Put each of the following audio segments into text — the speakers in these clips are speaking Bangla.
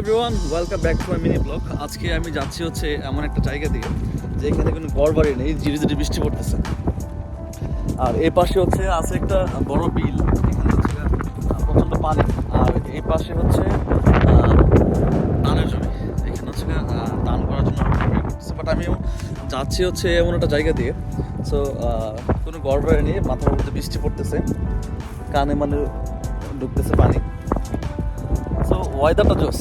Everyone welcome back to my mini blog আজকে আমি যাচ্ছি হচ্ছে এমন একটা জায়গা দিয়ে, যেখানে কোনো ঘর বাড়ি নেই ধীরে ধীরে বৃষ্টি পড়তেছে। আর এই পাশে হচ্ছে আছে একটা বড় বিল, এখানে হচ্ছে প্রচণ্ড পানি। আর এই পাশে হচ্ছে ধানের জমি, এখানে হচ্ছে ধান করার জন্য বাট আমিও যাচ্ছি হচ্ছে এমন একটা জায়গা দিয়ে। সো কোনো ঘর বাড়ি নেই, মাথার মধ্যে বৃষ্টি পড়তেছে, কানে মানে ঢুকতেছে পানি। সো ওয়েদারটা জোস।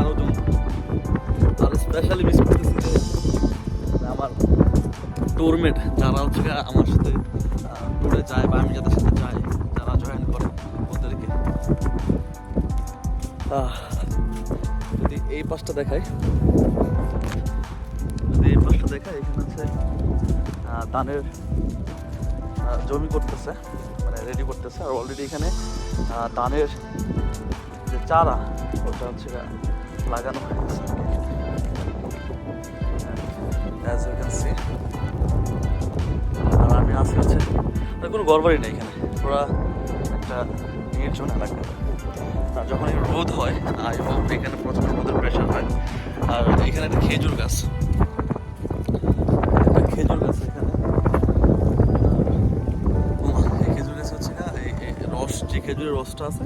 আরও জম আর স্পেশালি আমার টুরমেট যারা হচ্ছে আমার সাথে ট্যুরে যায় বা আমি যাদের সাথে যাই, যারা জয়েন করে ওদেরকে। যদি এই পাশটা দেখাই যদি এই এখানে হচ্ছে ধানের জমি করতেছে মানে রেডি করতেছে। আর অলরেডি এখানে ধানের যে চারা, ওটা হচ্ছে লাগানো হয়ে গেছে অ্যাজ সি আর আমি আছি হচ্ছে কোনো গড়বাড়ি নেই এখানে। পুরা একটা নির্জন এলাকা আর যখন রোদ হয় আই হোপ এখানে প্রচণ্ড রোদের প্রেশার হয়। আর এখানে একটা খেজুর গাছ। যে খেজুরের রসটা আছে?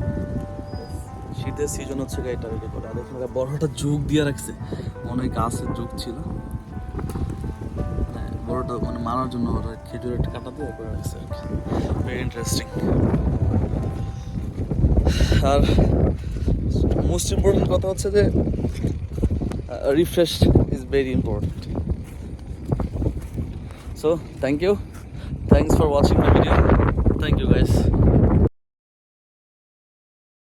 শীতের সিজন হচ্ছে এটা রেডি করে। আর এখানে একটা বড় যুগ দিয়ে রাখছে। অনেক গাছের যুগ ছিল। মানে বড়টা মানে মারার জন্য ওরা খেজুরের কাটা দিয়ে করে রাখছে ভেরি ইন্টারেস্টিং আর মোস্ট ইম্পর্টেন্ট কথা হচ্ছে যে refresh is very important so thank you thanks for watching my video thank you guys